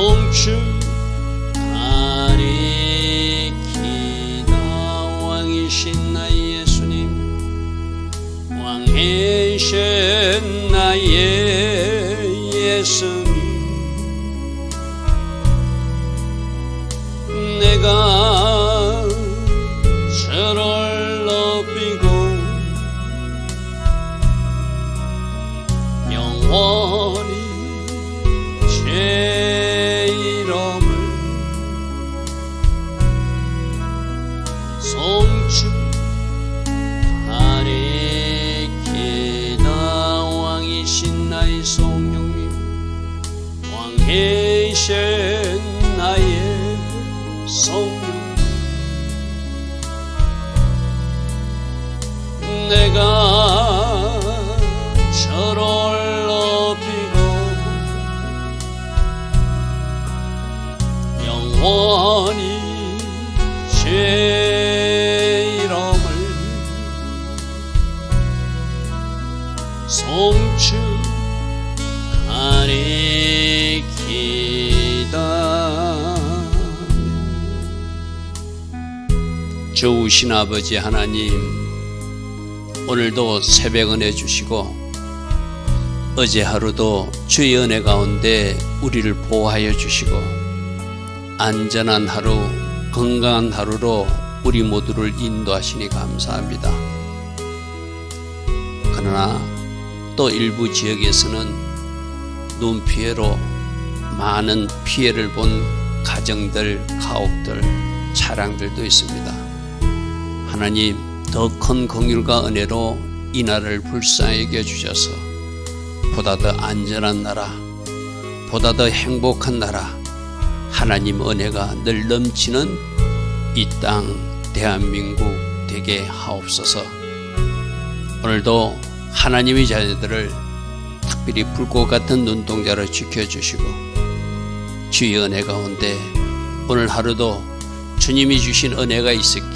송축 내가 저를 높이고 영원히 제 이름을 송축하리키다 좋으신 아버지 하나님 오늘도 새벽 은혜 주시고 어제 하루도 주의 은혜 가운데 우리를 보호하여 주시고 안전한 하루 건강한 하루로 우리 모두를 인도하시니 감사합니다. 그러나 또 일부 지역에서는 눈 피해로 많은 피해를 본 가정들, 가옥들, 차량들도 있습니다. 하나님 더 큰 긍휼과 은혜로 이 나라를 불쌍히 여겨 주셔서 보다 더 안전한 나라, 보다 더 행복한 나라, 하나님 은혜가 늘 넘치는 이 땅 대한민국 되게 하옵소서. 오늘도 하나님의 자녀들을 특별히 불꽃 같은 눈동자로 지켜주시고 주의 은혜 가운데 오늘 하루도 주님이 주신 은혜가 있었기에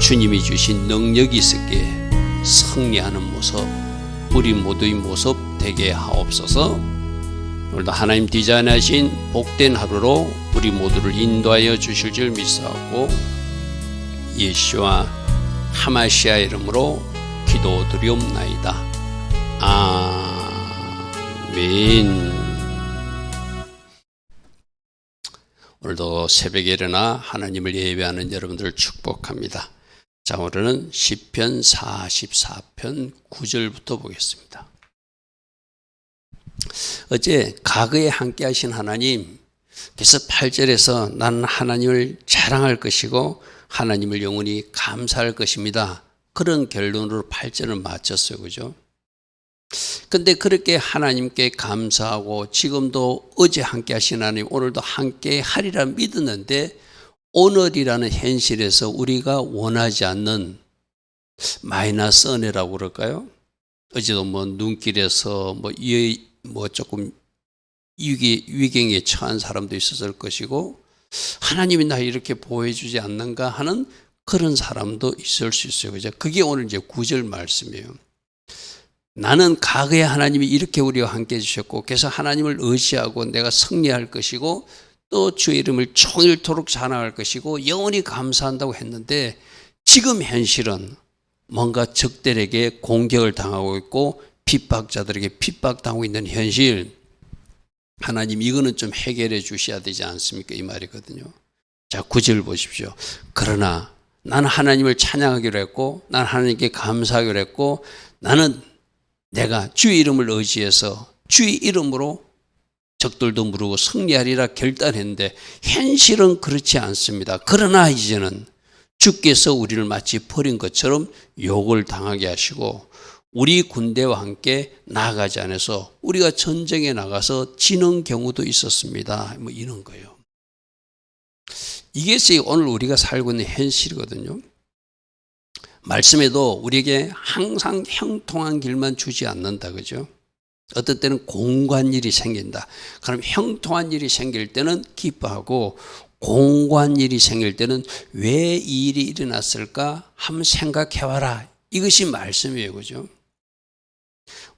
주님이 주신 능력이 있었기에 승리하는 모습 우리 모두의 모습 되게 하옵소서 오늘도 하나님 디자인하신 복된 하루로 우리 모두를 인도하여 주실 줄 믿사오고 예수와 하마시아 이름으로 기도드리옵나이다. 아멘. 오늘도 새벽에 일어나 하나님을 예배하는 여러분들을 축복합니다. 자, 오늘은 시편 44편 9절부터 보겠습니다. 어제 과거에 함께 하신 하나님 그래서 8절에서 나는 하나님을 자랑할 것이고 하나님을 영원히 감사할 것입니다. 그런 결론으로 8절을 마쳤어요. 그죠? 근데 그렇게 하나님께 감사하고 지금도 어제 함께 하신 하나님 오늘도 함께 하리라 믿었는데 오늘이라는 현실에서 우리가 원하지 않는 마이너스 은혜라고 그럴까요? 어제도 뭐 눈길에서 뭐, 이, 뭐 조금 위기, 위경에 처한 사람도 있었을 것이고 하나님이 나 이렇게 보호해주지 않는가 하는 그런 사람도 있을 수 있어요. 그죠? 그게 오늘 이제 구절 말씀이에요. 나는 과거에 하나님이 이렇게 우리와 함께 해주셨고, 그래서 하나님을 의지하고 내가 승리할 것이고, 또 주의 이름을 총일토록 자랑할 것이고, 영원히 감사한다고 했는데, 지금 현실은 뭔가 적들에게 공격을 당하고 있고, 핍박자들에게 핍박당하고 있는 현실, 하나님 이거는 좀 해결해 주셔야 되지 않습니까? 이 말이거든요. 자, 구절 보십시오. 그러나 나는 하나님을 찬양하기로 했고, 나는 하나님께 감사하기로 했고, 나는 내가 주의 이름을 의지해서 주의 이름으로 적들도 무르고 승리하리라 결단했는데 현실은 그렇지 않습니다. 그러나 이제는 주께서 우리를 마치 버린 것처럼 욕을 당하게 하시고 우리 군대와 함께 나아가지 않아서 우리가 전쟁에 나가서 지는 경우도 있었습니다. 뭐 이런 거예요. 이게 오늘 우리가 살고 있는 현실이거든요. 말씀에도 우리에게 항상 형통한 길만 주지 않는다. 그죠? 어떤 때는 공고한 일이 생긴다. 그럼 형통한 일이 생길 때는 기뻐하고 공고한 일이 생길 때는 왜 이 일이 일어났을까 한번 생각해 봐라. 이것이 말씀이에요. 그죠?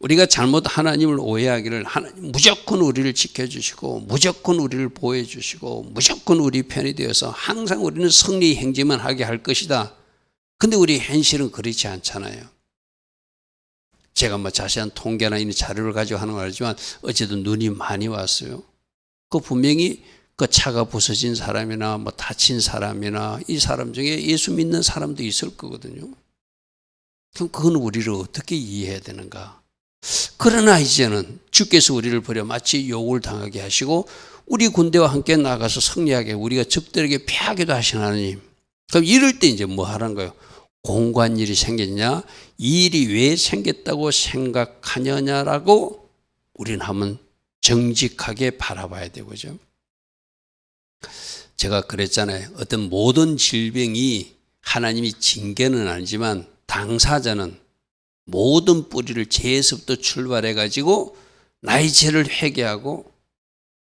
우리가 잘못 하나님을 오해하기를 하나님 무조건 우리를 지켜주시고 무조건 우리를 보호해주시고 무조건 우리 편이 되어서 항상 우리는 승리 행진만 하게 할 것이다. 근데 우리 현실은 그렇지 않잖아요. 제가 뭐 자세한 통계나 이런 자료를 가지고 하는 건 아니지만 어쨌든 눈이 많이 왔어요. 그 분명히 그 차가 부서진 사람이나 뭐 다친 사람이나 이 사람 중에 예수 믿는 사람도 있을 거거든요. 그럼 그건 우리를 어떻게 이해해야 되는가? 그러나 이제는 주께서 우리를 버려 마치 욕을 당하게 하시고 우리 군대와 함께 나가서 승리하게 우리가 적들에게 패하기도 하신 하나님. 그럼 이럴 때 이제 뭐 하는 거예요? 공관 일이 생겼냐? 이 일이 왜 생겼다고 생각하느냐라고 우리는 한번 정직하게 바라봐야 되고죠. 제가 그랬잖아요. 어떤 모든 질병이 하나님이 징계는 아니지만 당사자는 모든 뿌리를 죄에서부터 출발해 가지고 나의 죄를 회개하고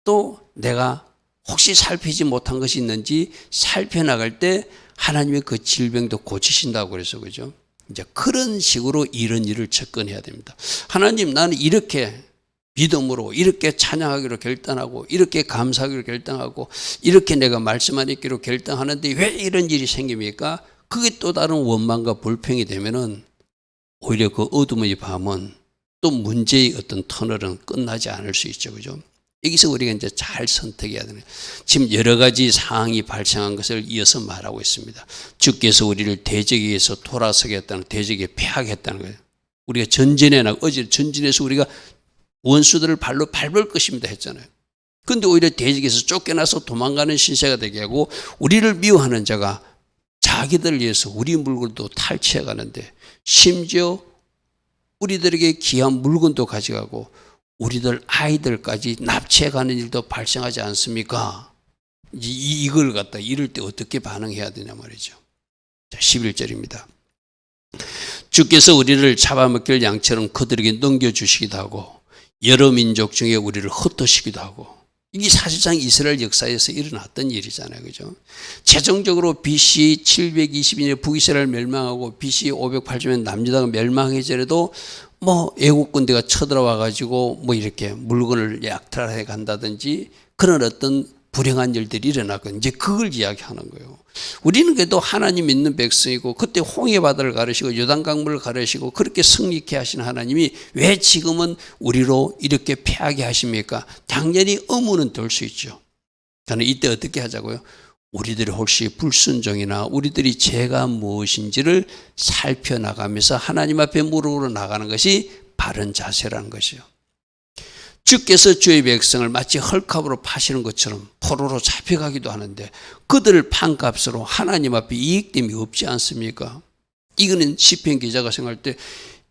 또 내가 혹시 살피지 못한 것이 있는지 살펴나갈 때 하나님의 그 질병도 고치신다고 그래서 그죠? 이제 그런 식으로 이런 일을 접근해야 됩니다. 하나님 나는 이렇게 믿음으로 이렇게 찬양하기로 결단하고 이렇게 감사하기로 결단하고 이렇게 내가 말씀 안 읽기로 결단하는데 왜 이런 일이 생깁니까? 그게 또 다른 원망과 불평이 되면은 오히려 그 어둠의 밤은 또 문제의 어떤 터널은 끝나지 않을 수 있죠. 그죠? 여기서 우리가 이제 잘 선택해야 되는 지금 여러 가지 상황이 발생한 것을 이어서 말하고 있습니다. 주께서 우리를 대적에서 돌아서게 했다는 대적에 패하겠다는 거예요. 우리가 전진해 나 어제 전진해서 우리가 원수들을 발로 밟을 것입니다 했잖아요. 근데 오히려 대적에서 쫓겨나서 도망가는 신세가 되게 하고 우리를 미워하는 자가 자기들을 위해서 우리 물건도 탈취해 가는데 심지어 우리들에게 귀한 물건도 가져가고 우리들 아이들까지 납치해 가는 일도 발생하지 않습니까? 이, 이걸 갖다 이럴 때 어떻게 반응해야 되냐 말이죠. 자, 11절입니다. 주께서 우리를 잡아먹길 양처럼 그들에게 넘겨주시기도 하고 여러 민족 중에 우리를 흩어시기도 하고 이게 사실상 이스라엘 역사에서 일어났던 일이잖아요. 그죠? 최종적으로 BC 722년에 북이스라엘 멸망하고 BC 508년에 남유다가 멸망해더라도 뭐 애국 군대가 쳐들어와 가지고 뭐 이렇게 물건을 약탈해 간다든지 그런 어떤 불행한 일들이 일어나고 이제 그걸 이야기하는 거예요. 우리는 그래도 하나님 믿는 백성이고 그때 홍해 바다를 가르시고 요단 강물을 가르시고 그렇게 승리케 하신 하나님이 왜 지금은 우리로 이렇게 패하게 하십니까? 당연히 의문은 들수 있죠. 저는 이때 어떻게 하자고요? 우리들이 혹시 불순종이나 우리들이 죄가 무엇인지를 살펴나가면서 하나님 앞에 무릎으로 나가는 것이 바른 자세라는 것이요. 주께서 주의 백성을 마치 헐값으로 파시는 것처럼 포로로 잡혀가기도 하는데 그들을 판값으로 하나님 앞에 이익됨이 없지 않습니까? 이거는 시편 기자가 생각할 때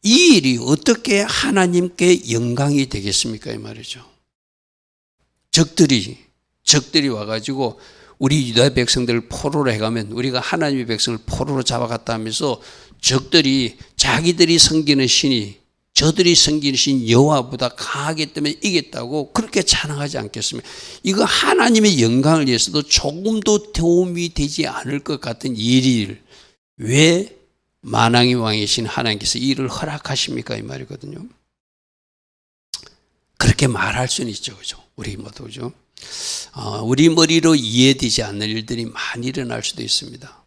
이 일이 어떻게 하나님께 영광이 되겠습니까? 이 말이죠. 적들이 적들이 와가지고 우리 유다 백성들을 포로로 해가면 우리가 하나님의 백성을 포로로 잡아갔다 하면서 적들이 자기들이 섬기는 신이 저들이 섬기는 신 여호와보다 강하기 때문에 이겼다고 그렇게 찬양하지 않겠습니까? 이거 하나님의 영광을 위해서도 조금도 도움이 되지 않을 것 같은 일을 왜 만왕의 왕이신 하나님께서 이 일을 허락하십니까? 이 말이거든요. 그렇게 말할 수는 있죠. 그죠? 우리 모두, 그죠? 어, 우리 머리로 이해되지 않는 일들이 많이 일어날 수도 있습니다.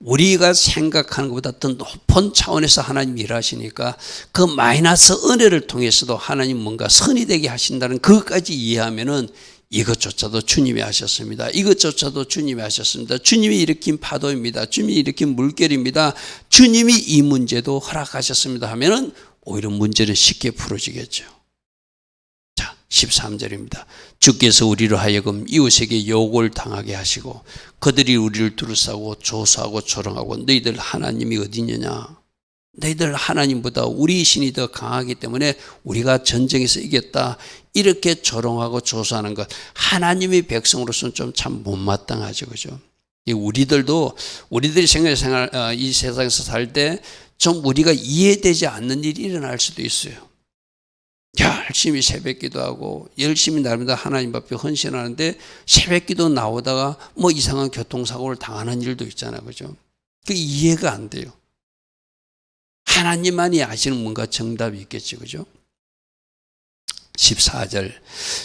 우리가 생각하는 것보다 더 높은 차원에서 하나님 일하시니까 그 마이너스 은혜를 통해서도 하나님 뭔가 선이 되게 하신다는 그것까지 이해하면은 이것조차도 주님이 하셨습니다. 이것조차도 주님이 하셨습니다. 주님이 일으킨 파도입니다. 주님이 일으킨 물결입니다. 주님이 이 문제도 허락하셨습니다 하면은 오히려 문제는 쉽게 풀어지겠죠. 13절입니다. 주께서 우리로 하여금 이웃에게 욕을 당하게 하시고 그들이 우리를 두루싸고 조사하고 조롱하고 너희들 하나님이 어디냐냐? 너희들 하나님보다 우리 신이 더 강하기 때문에 우리가 전쟁에서 이겼다. 이렇게 조롱하고 조사하는 것. 하나님의 백성으로서는 좀 참 못마땅하죠. 그죠? 우리들도 우리들이 생활 생활 어, 이 세상에서 살 때 좀 우리가 이해되지 않는 일이 일어날 수도 있어요 열심히 새벽 기도하고 열심히 날마다 하나님 앞에 헌신하는데 새벽 기도 나오다가 뭐 이상한 교통사고를 당하는 일도 있잖아요. 그죠? 그 이해가 안 돼요. 하나님만이 아시는 뭔가 정답이 있겠죠. 그죠? 14절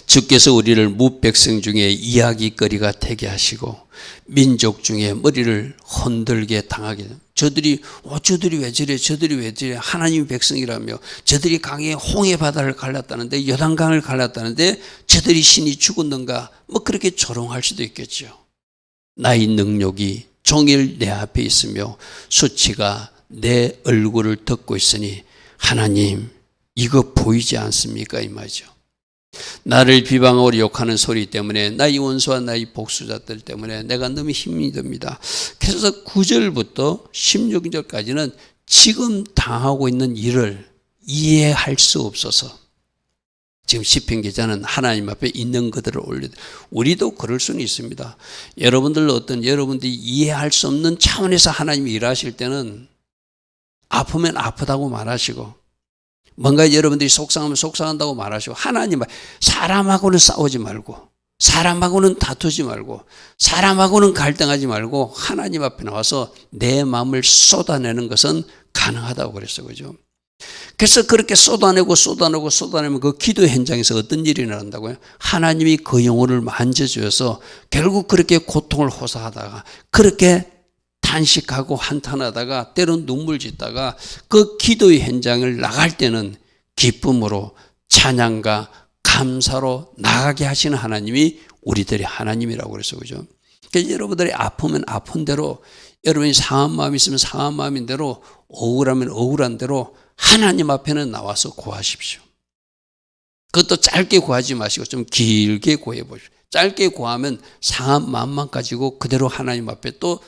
주께서 우리를 무백성 중에 이야기거리가 되게 하시고 민족 중에 머리를 흔들게 당하게 됩니다. 저들이 어, 저들이 왜 저래 저들이 왜 저래 하나님 백성이라며 저들이 강에 홍해 바다를 갈랐다는데 여단강을 갈랐다는데 저들이 신이 죽었는가 뭐 그렇게 조롱할 수도 있겠죠. 나의 능력이 종일 내 앞에 있으며 수치가 내 얼굴을 덮고 있으니 하나님 이거 보이지 않습니까? 이 말이죠. 나를 비방하고 욕하는 소리 때문에 나의 원수와 나의 복수자들 때문에 내가 너무 힘이 듭니다. 그래서 9절부터 16절까지는 지금 당하고 있는 일을 이해할 수 없어서 지금 시편 기자는 하나님 앞에 있는 그들을 올려 우리도 그럴 수는 있습니다. 여러분들 어떤 여러분들이 이해할 수 없는 차원에서 하나님이 일하실 때는 아프면 아프다고 말하시고 뭔가 여러분들이 속상하면 속상한다고 말하시고 하나님 사람하고는 싸우지 말고 사람하고는 다투지 말고 사람하고는 갈등하지 말고 하나님 앞에 나와서 내 마음을 쏟아내는 것은 가능하다고 그랬어요. 그죠? 그래서 그렇게 쏟아내고 쏟아내고 쏟아내면 그 기도 현장에서 어떤 일이 일어난다고요? 하나님이 그 영혼을 만져주어서 결국 그렇게 고통을 호소하다가 그렇게 탄식하고 한탄하다가 때론 눈물 짓다가 그 기도의 현장을 나갈 때는 기쁨으로 찬양과 감사로 나가게 하시는 하나님이 우리들의 하나님이라고 그래서 그죠. 그러니까 여러분들이 아프면 아픈 대로 여러분이 상한 마음이 있으면 상한 마음인 대로 억울하면 억울한 대로 하나님 앞에는 나와서 구하십시오. 그것도 짧게 구하지 마시고 좀 길게 구해 보십시오. 짧게 구하면 상한 마음만 가지고 그대로 하나님 앞에 또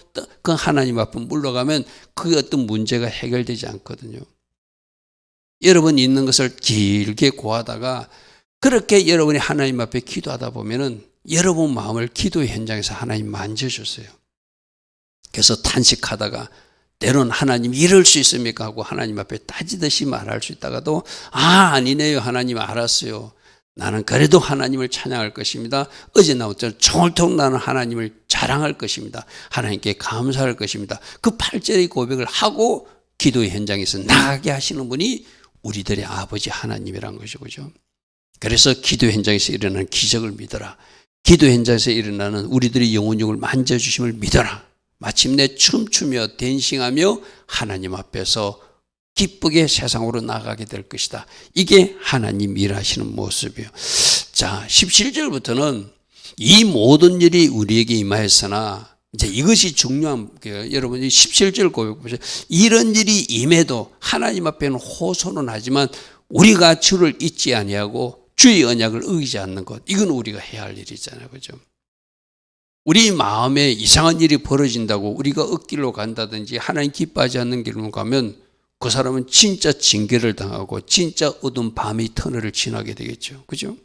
그 하나님 앞에 물러가면 그 어떤 문제가 해결되지 않거든요. 여러분 있는 것을 길게 구하다가 그렇게 여러분이 하나님 앞에 기도하다 보면은 여러분 마음을 기도 현장에서 하나님 만져주세요. 그래서 탄식하다가 때론 하나님 이럴 수 있습니까? 하고 하나님 앞에 따지듯이 말할 수 있다가도 아, 아니네요. 하나님 알았어요. 나는 그래도 하나님을 찬양할 것입니다. 어제 나왔죠. 총을통 나는 하나님을 자랑할 것입니다. 하나님께 감사할 것입니다. 그 8절의 고백을 하고 기도의 현장에서 나가게 하시는 분이 우리들의 아버지 하나님이란 것이죠. 그죠? 그래서 기도 현장에서 일어나는 기적을 믿어라. 기도 현장에서 일어나는 우리들의 영혼육을 만져주심을 믿어라. 마침내 춤추며 댄싱하며 하나님 앞에서 기쁘게 세상으로 나가게 될 것이다. 이게 하나님 일하시는 모습이에요. 자, 17절부터는 이 모든 일이 우리에게 임하였으나 이제 이것이 중요한 게 여러분이 17절 고백 보세요. 이런 일이 임해도 하나님 앞에는 호소는 하지만 우리가 주를 잊지 아니하고 주의 언약을 어기지 않는 것. 이건 우리가 해야 할 일이잖아요. 그죠? 우리 마음에 이상한 일이 벌어진다고 우리가 억길로 간다든지 하나님 기뻐하지 않는 길로 가면 그 사람은 진짜 징계를 당하고 진짜 어두운 밤의 터널을 지나게 되겠죠. 그죠?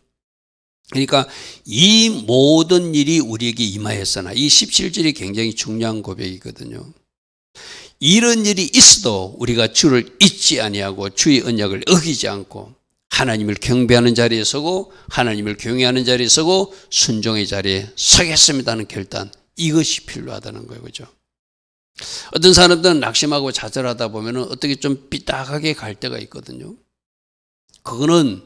그러니까 이 모든 일이 우리에게 임하였으나 이 17절이 굉장히 중요한 고백이거든요. 이런 일이 있어도 우리가 주를 잊지 아니하고 주의 언약을 어기지 않고 하나님을 경배하는 자리에 서고 하나님을 경외하는 자리에 서고 순종의 자리에 서겠습니다는 결단 이것이 필요하다는 거예요. 그죠? 어떤 사람들은 낙심하고 좌절하다 보면 어떻게 좀 삐딱하게 갈 때가 있거든요. 그거는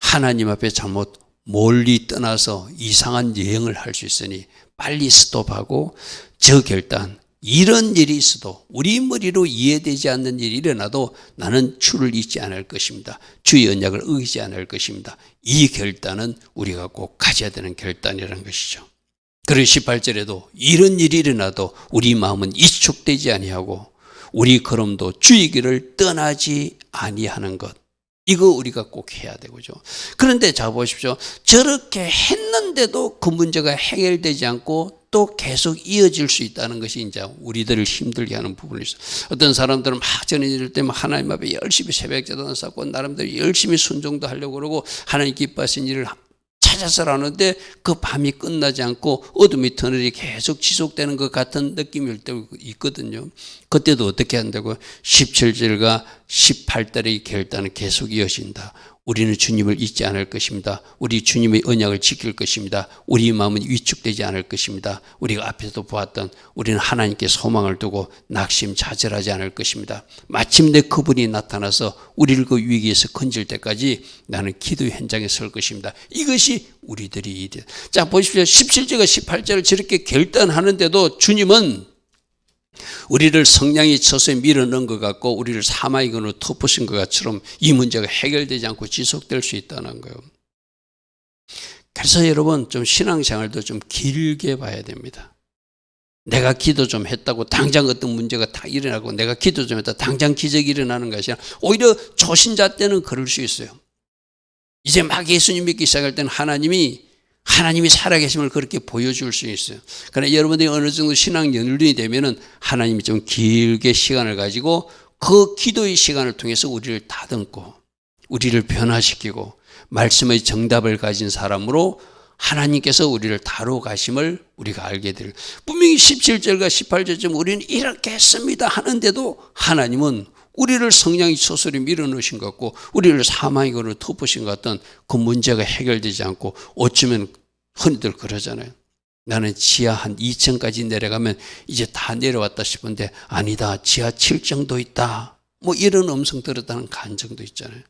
하나님 앞에 잘못 멀리 떠나서 이상한 여행을 할 수 있으니 빨리 스톱하고 저 결단, 이런 일이 있어도 우리 머리로 이해되지 않는 일이 일어나도 나는 주를 잊지 않을 것입니다. 주의 언약을 어기지 않을 것입니다. 이 결단은 우리가 꼭 가져야 되는 결단이라는 것이죠. 그리고 18절에도 이런 일이 일어나도 우리 마음은 이축되지 아니하고 우리 걸음도 주의 길을 떠나지 아니하는 것. 이거 우리가 꼭 해야 되고죠. 그런데 자 보십시오. 저렇게 했는데도 그 문제가 해결되지 않고 또 계속 이어질 수 있다는 것이 이제 우리들을 힘들게 하는 부분이 있어. 어떤 사람들은 막 이럴 때면 하나님 앞에 열심히 새벽 기도를 쌓고 나름대로 열심히 순종도 하려고 그러고 하나님 기뻐하신 일을 찾아서 하는데 그 밤이 끝나지 않고 어둠이 터널이 계속 지속되는 것 같은 느낌일 때 있거든요. 그때도 어떻게 한다고 17절과 18절의 결단은 계속 이어진다. 우리는 주님을 잊지 않을 것입니다. 우리 주님의 언약을 지킬 것입니다. 우리 마음은 위축되지 않을 것입니다. 우리가 앞에서도 보았던 우리는 하나님께 소망을 두고 낙심자절하지 않을 것입니다. 마침내 그분이 나타나서 우리를 그 위기에서 건질 때까지 나는 기도 현장에 설 것입니다. 이것이 우리들이 이래. 자 보십시오. 17절과 18절을 저렇게 결단하는데도 주님은 우리를 성냥이 쳐서 밀어넣은 것 같고 우리를 사마의 근으로 덮으신 것 같처럼 이 문제가 해결되지 않고 지속될 수 있다는 거예요. 그래서 여러분 좀 신앙생활도 좀 길게 봐야 됩니다. 내가 기도 좀 했다고 당장 어떤 문제가 다 일어나고 내가 기도 좀 했다 당장 기적이 일어나는 것이 아니라 오히려 초신자 때는 그럴 수 있어요. 이제 막 예수님 믿기 시작할 때는 하나님이 하나님이 살아계심을 그렇게 보여줄 수 있어요. 그러나 여러분들이 어느 정도 신앙 연륜이 되면은 하나님이 좀 길게 시간을 가지고 그 기도의 시간을 통해서 우리를 다듬고 우리를 변화시키고 말씀의 정답을 가진 사람으로 하나님께서 우리를 다뤄 가심을 우리가 알게 될. 분명히 17절과 18절쯤 우리는 이렇게 했습니다 하는데도 하나님은 우리를 성령이 소설이 밀어넣으신 것 같고 우리를 사망의 거로 덮으신 것 같던 그 문제가 해결되지 않고 어쩌면 흔히들 그러잖아요. 나는 지하 한 2층까지 내려가면 이제 다 내려왔다 싶은데 아니다. 지하 7정도 있다. 뭐 이런 음성 들었다는 간증도 있잖아요.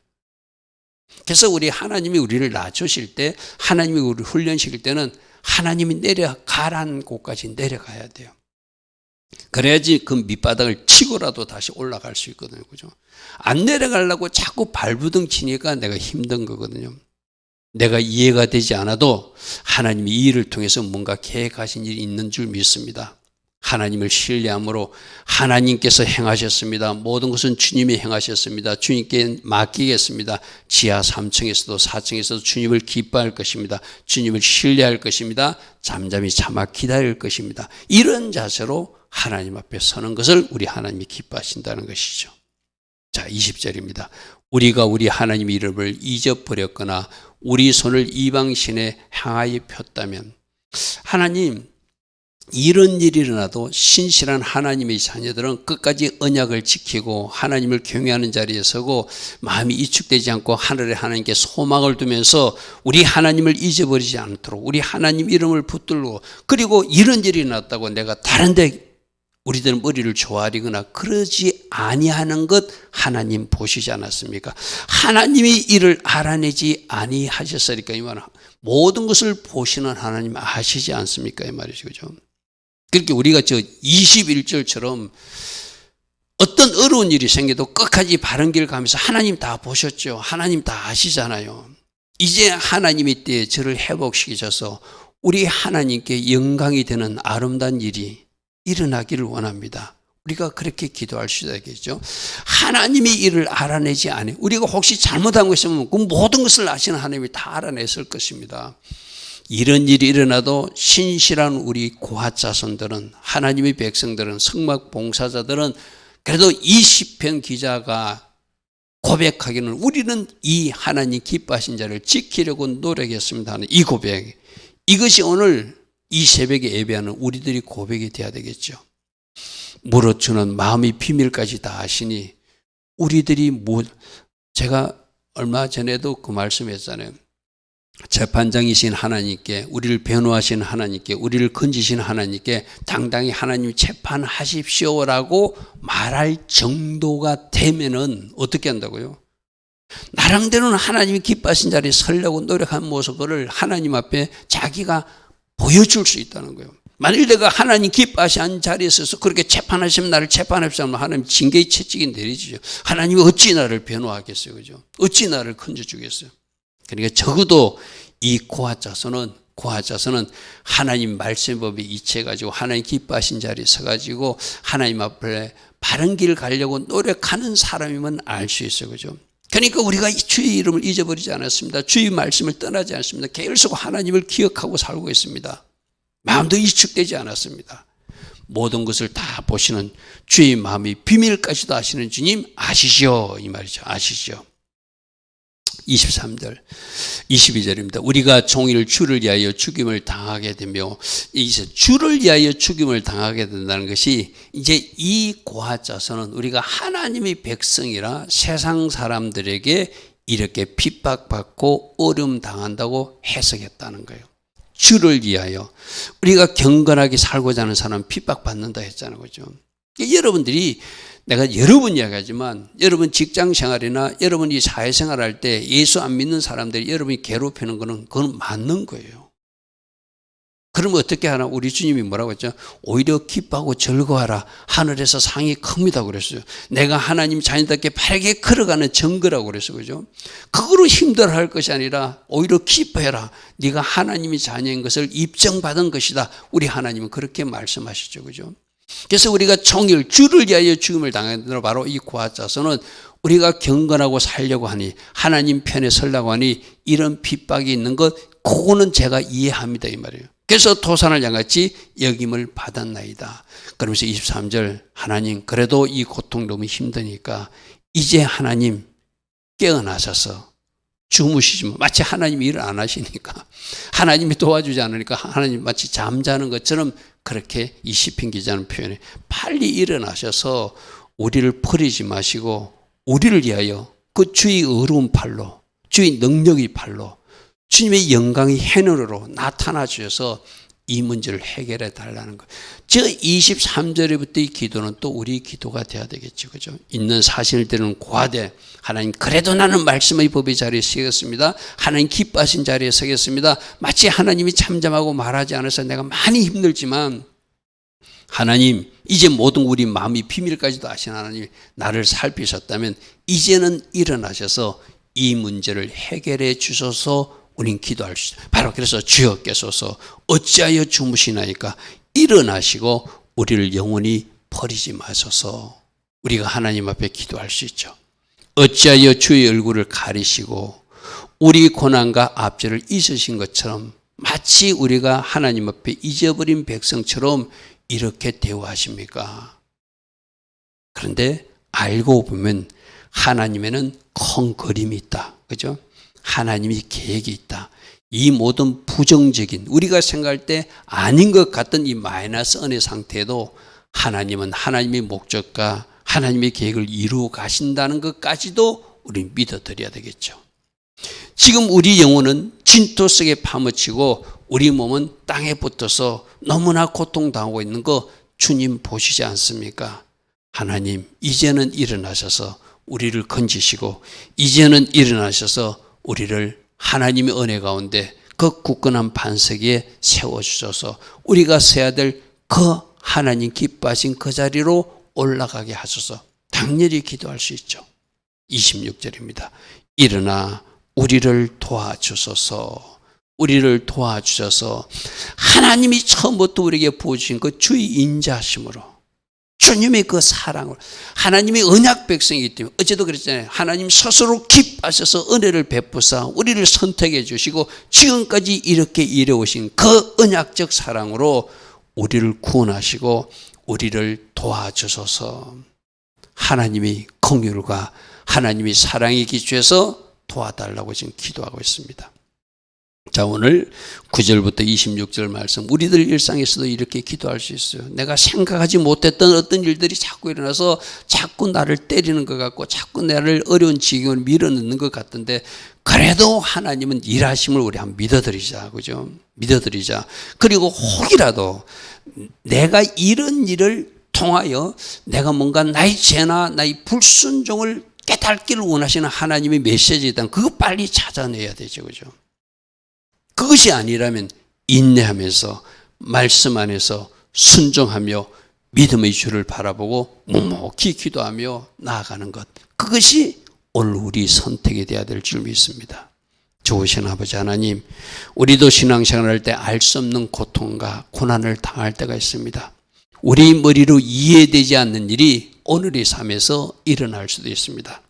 그래서 우리 하나님이 우리를 낮추실 때 하나님이 우리를 훈련시킬 때는 하나님이 내려가란 곳까지 내려가야 돼요. 그래야지 그 밑바닥을 치고라도 다시 올라갈 수 있거든요. 그죠? 안 내려가려고 자꾸 발부둥 치니까 내가 힘든 거거든요. 내가 이해가 되지 않아도 하나님이 이 일을 통해서 뭔가 계획하신 일이 있는 줄 믿습니다. 하나님을 신뢰함으로 하나님께서 행하셨습니다. 모든 것은 주님이 행하셨습니다. 주님께 맡기겠습니다. 지하 3층에서도 4층에서도 주님을 기뻐할 것입니다. 주님을 신뢰할 것입니다. 잠잠히 참아 기다릴 것입니다. 이런 자세로 하나님 앞에 서는 것을 우리 하나님이 기뻐하신다는 것이죠. 자, 20절입니다. 우리가 우리 하나님 이름을 잊어버렸거나 우리 손을 이방신에 향하여 폈다면 하나님 이런 일이 일어나도 신실한 하나님의 자녀들은 끝까지 언약을 지키고 하나님을 경외하는 자리에 서고 마음이 이축되지 않고 하늘에 하나님께 소망을 두면서 우리 하나님을 잊어버리지 않도록 우리 하나님 이름을 붙들고 그리고 이런 일이 났다고 내가 다른 데 우리들은 머리를 조아리거나 그러지 아니하는 것 하나님 보시지 않았습니까? 하나님이 이를 알아내지 아니하셨으니까 이 말은 모든 것을 보시는 하나님 아시지 않습니까? 이 말이죠. 그죠? 그렇게 우리가 저 21절처럼 어떤 어려운 일이 생겨도 끝까지 바른 길 가면서 하나님 다 보셨죠. 하나님 다 아시잖아요. 이제 하나님이 때에 저를 회복시키셔서 우리 하나님께 영광이 되는 아름다운 일이 일어나기를 원합니다. 우리가 그렇게 기도할 수 있겠죠. 하나님이 이를 알아내지 않아. 우리가 혹시 잘못한 것 있으면 그 모든 것을 아시는 하나님이 다 알아냈을 것입니다. 이런 일이 일어나도 신실한 우리 고아자손들은 하나님의 백성들은 성막 봉사자들은 그래도 이 시편 기자가 고백하기는 우리는 이 하나님 기뻐하신 자를 지키려고 노력했습니다 하는 이 고백 이것이 오늘 이 새벽에 예배하는 우리들이 고백이 돼야 되겠죠. 물어주는 마음의 비밀까지 다 아시니 우리들이 뭐 제가 얼마 전에도 그 말씀했잖아요. 재판장이신 하나님께 우리를 변호하신 하나님께 우리를 건지신 하나님께 당당히 하나님 재판하십시오라고 말할 정도가 되면은 어떻게 한다고요? 나름대로는 하나님이 기뻐하신 자리에 설려고 노력한 모습을 하나님 앞에 자기가 보여줄 수 있다는 거예요. 만일 내가 하나님 기뻐하신 자리에 서서 그렇게 재판하시면 나를 재판하시면 하나님 징계의 채찍이 내리지죠. 하나님이 어찌 나를 변호하겠어요. 그죠? 어찌 나를 건져주겠어요. 그러니까 적어도 이 고아자손은 고아자손은 하나님 말씀법에 이체가지고 하나님 기뻐하신 자리에 서가지고 하나님 앞에 바른 길 가려고 노력하는 사람이면 알 수 있어요. 그죠? 그러니까 우리가 주의 이름을 잊어버리지 않았습니다. 주의 말씀을 떠나지 않습니다. 계속 하나님을 기억하고 살고 있습니다. 마음도 이축되지 않았습니다. 모든 것을 다 보시는 주의 마음이 비밀까지도 아시는 주님 아시죠? 이 말이죠. 아시죠? 23절, 22절입니다. 우리가 종일 주를 위하여 죽임을 당하게 되며, 이제 주를 위하여 죽임을 당하게 된다는 것이 이제 이 고아자서는 우리가 하나님의 백성이라 세상 사람들에게 이렇게 핍박받고 어려움 당한다고 해석했다는 거예요. 주를 위하여 우리가 경건하게 살고자 하는 사람 은 핍박받는다 했잖아요. 그죠? 여러분들이 내가 여러 번 이야기하지만 여러분 직장 생활이나 여러분이 사회생활 할 때 예수 안 믿는 사람들이 여러분이 괴롭히는 거는 그건 맞는 거예요. 그러면 어떻게 하나? 우리 주님이 뭐라고 했죠? 오히려 기뻐하고 즐거워하라. 하늘에서 상이 큽니다. 그랬어요. 내가 하나님 자녀답게 바르게 걸어가는 증거라고 그랬어요. 그죠? 그거로 힘들어 할 것이 아니라 오히려 기뻐해라. 네가 하나님이 자녀인 것을 입증받은 것이다. 우리 하나님은 그렇게 말씀하시죠. 그죠? 그래서 우리가 종일 주를 위하여 죽음을 당하는 바로 이 구하자서는 우리가 경건하고 살려고 하니 하나님 편에 서려고 하니 이런 핍박이 있는 것 그거는 제가 이해합니다 이 말이에요. 그래서 토산을 양같이 여김을 받았나이다. 그러면서 23절 하나님 그래도 이 고통 너무 힘드니까 이제 하나님 깨어나셔서 주무시지만 마치 하나님이 일을 안 하시니까 하나님이 도와주지 않으니까 하나님 마치 잠자는 것처럼 그렇게 이 시편 기자는 표현해. 빨리 일어나셔서 우리를 버리지 마시고 우리를 위하여 그 주의 의로운 팔로 주의 능력의 팔로 주님의 영광의 해늘으로 나타나 주셔서 이 문제를 해결해 달라는 것. 저 23절에부터의 기도는 또 우리 기도가 돼야 되겠죠. 그죠? 있는 사실들은 과대. 하나님, 그래도 나는 말씀의 법의 자리에 서겠습니다. 하나님 기뻐하신 자리에 서겠습니다. 마치 하나님이 잠잠하고 말하지 않아서 내가 많이 힘들지만 하나님, 이제 모든 우리 마음이 비밀까지도 아신 하나님, 나를 살피셨다면 이제는 일어나셔서 이 문제를 해결해 주셔서 우린 기도할 수 있어요. 바로 그래서 주여께서서 어찌하여 주무시나이까 일어나시고 우리를 영원히 버리지 마소서 우리가 하나님 앞에 기도할 수 있죠. 어찌하여 주의 얼굴을 가리시고 우리 고난과 압제를 잊으신 것처럼 마치 우리가 하나님 앞에 잊어버린 백성처럼 이렇게 대우하십니까? 그런데 알고 보면 하나님에는 큰 그림이 있다. 그죠? 하나님이 계획이 있다. 이 모든 부정적인 우리가 생각할 때 아닌 것 같던 이 마이너스 은의 상태도 하나님은 하나님의 목적과 하나님의 계획을 이루어 가신다는 것까지도 우리 믿어드려야 되겠죠. 지금 우리 영혼은 진토 속에 파묻히고 우리 몸은 땅에 붙어서 너무나 고통당하고 있는 거 주님 보시지 않습니까? 하나님, 이제는 일어나셔서 우리를 건지시고, 이제는 일어나셔서 우리를 하나님의 은혜 가운데 그 굳건한 반석 위에 세워주셔서 우리가 서야 될 그 하나님 기뻐하신 그 자리로 올라가게 하소서 당연히 기도할 수 있죠. 26절입니다. 일어나 우리를 도와주소서. 우리를 도와주셔서 하나님이 처음부터 우리에게 부어주신 그 주의 인자심으로 주님의 그 사랑을 하나님의 언약 백성이기 때문에 어제도 그랬잖아요. 하나님 스스로 기뻐하셔서 은혜를 베푸사 우리를 선택해 주시고 지금까지 이렇게 이뤄오신 그 언약적 사랑으로 우리를 구원하시고 우리를 도와주셔서 하나님이 공율과 하나님이 사랑의 기초에서 도와달라고 지금 기도하고 있습니다. 자, 오늘 9절부터 26절 말씀. 우리들 일상에서도 이렇게 기도할 수 있어요. 내가 생각하지 못했던 어떤 일들이 자꾸 일어나서 자꾸 나를 때리는 것 같고 자꾸 나를 어려운 지경을 밀어넣는 것 같은데 그래도 하나님은 일하심을 우리 한번 믿어드리자. 그죠? 믿어드리자. 그리고 혹이라도 내가 이런 일을 통하여 내가 뭔가 나의 죄나 나의 불순종을 깨닫기를 원하시는 하나님의 메시지에 대한 그거 빨리 찾아내야 되죠. 그죠? 그것이 아니라면 인내하면서 말씀 안에서 순종하며 믿음의 주를 바라보고 묵묵히 기도하며 나아가는 것. 그것이 오늘 우리 선택이 되어야 될 줄 믿습니다. 좋으신 아버지 하나님, 우리도 신앙생활 할때 알 수 없는 고통과 고난을 당할 때가 있습니다. 우리 머리로 이해되지 않는 일이 오늘의 삶에서 일어날 수도 있습니다.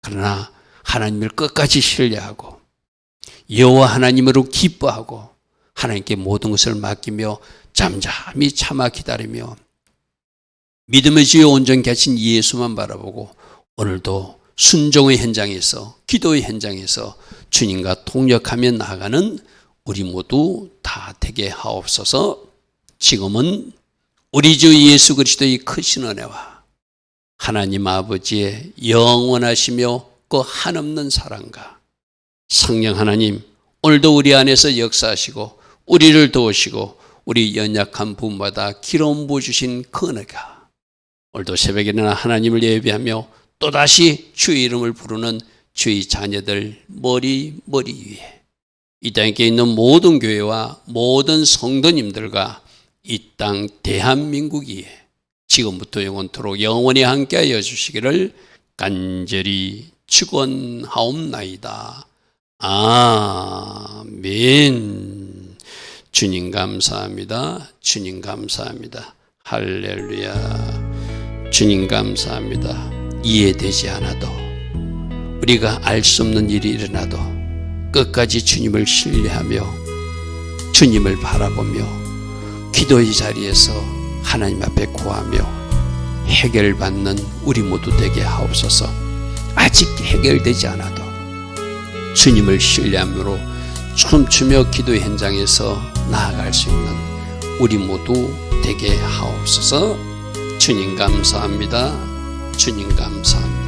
그러나 하나님을 끝까지 신뢰하고 여호와 하나님으로 기뻐하고 하나님께 모든 것을 맡기며 잠잠히 참아 기다리며 믿음의 주여 온전히 계신 예수만 바라보고 오늘도 순종의 현장에서 기도의 현장에서 주님과 통역하며 나아가는 우리 모두 다 되게 하옵소서. 지금은 우리 주 예수 그리스도의 크신 은혜와 하나님 아버지의 영원하시며 그 한없는 사랑과 성령 하나님 오늘도 우리 안에서 역사하시고 우리를 도우시고 우리 연약한 부분마다 기름 부어주신 그 은혜가 오늘도 새벽에는 하나님을 예배하며 또다시 주의 이름을 부르는 주의 자녀들 머리 머리 위에 이 땅에 있는 모든 교회와 모든 성도님들과 이 땅 대한민국 위에 지금부터 영원토록 영원히 함께하여 주시기를 간절히 축원하옵나이다. 아멘. 주님 감사합니다. 주님 감사합니다. 할렐루야. 주님 감사합니다. 이해되지 않아도 우리가 알 수 없는 일이 일어나도 끝까지 주님을 신뢰하며 주님을 바라보며 기도의 자리에서 하나님 앞에 구하며 해결받는 우리 모두 되게 하옵소서. 아직 해결되지 않아도 주님을 신뢰함으로 춤추며 기도 현장에서 나아갈 수 있는 우리 모두 되게 하옵소서. 주님 감사합니다. 주님 감사합니다.